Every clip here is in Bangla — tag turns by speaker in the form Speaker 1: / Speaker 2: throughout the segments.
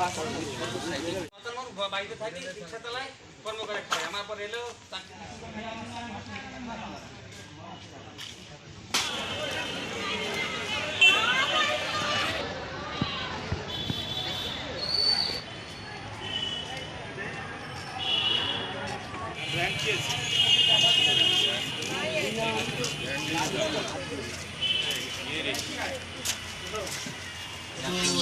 Speaker 1: কিনা ধুই রাখি গেলো কিনা ধুই রাখি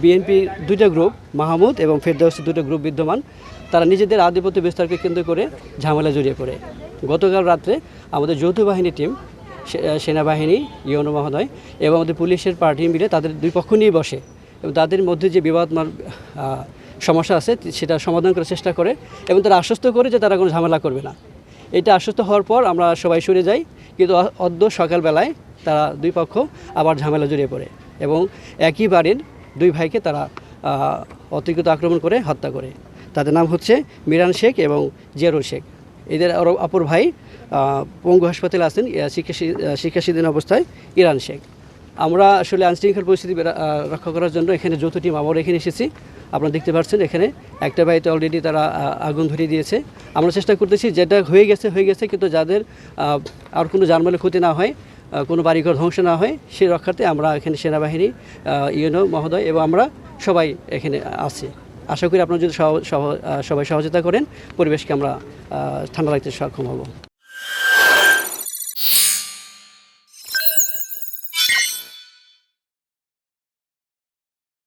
Speaker 2: বিএনপি দুইটা গ্রুপ, মাহমুদ এবং ফেরদাউসি দুটো গ্রুপ বিদ্যমান। তারা নিজেদের আধিপত্য বিস্তারকে কেন্দ্র করে ঝামেলা জড়িয়ে পড়ে। গতকাল রাত্রে আমাদের যৌথ বাহিনী টিম সেনাবাহিনী ইয়নো মহোদয় এবং আমাদের পুলিশের পার্টি মিলে তাদের দুই পক্ষ নিয়ে বসে এবং তাদের মধ্যে যে বিবাদমান সমস্যা আছে, সেটা সমাধান করার চেষ্টা করে এবং তারা আশ্বস্ত করে যে তারা কোনো ঝামেলা করবে না। এটা আশ্বস্ত হওয়ার পর আমরা সবাই সরে যাই, কিন্তু অদ্য সকালবেলায় তারা দুই পক্ষ আবার ঝামেলা জড়িয়ে পড়ে এবং একই বাড়ির দুই ভাইকে তারা অতিরিক্ত আক্রমণ করে হত্যা করে। তাদের নাম হচ্ছে মিরান শেখ এবং জিয়ারুল শেখ। এদের অপর ভাই পঙ্গু হাসপাতালে আছেন শিক্ষা শিক্ষাশীদিন অবস্থায় ইরান শেখ। আমরা আসলে আইনশৃঙ্খলা পরিস্থিতি রক্ষা করার জন্য এখানে যৌথ টিম আবার এখানে এসেছি। আপনারা দেখতে পাচ্ছেন এখানে একটা বাড়িতে অলরেডি তারা আগুন ধরিয়ে দিয়েছে। আমরা চেষ্টা করতেছি, যেটা হয়ে গেছে হয়ে গেছে, কিন্তু যাদের আর কোনো জানমালের ক্ষতি না হয় কোনো বাড়িঘর ধ্বংস না হয় সেই রক্ষার্থে আমরা এখানে সেনাবাহিনী ইউনো মহোদয় এবং আমরা সবাই এখানে আছি। আশা করি আপনারা যদি সবাই সহযোগিতা করেন, পরিবেশকে আমরা ঠান্ডা রাখতে সক্ষম হব।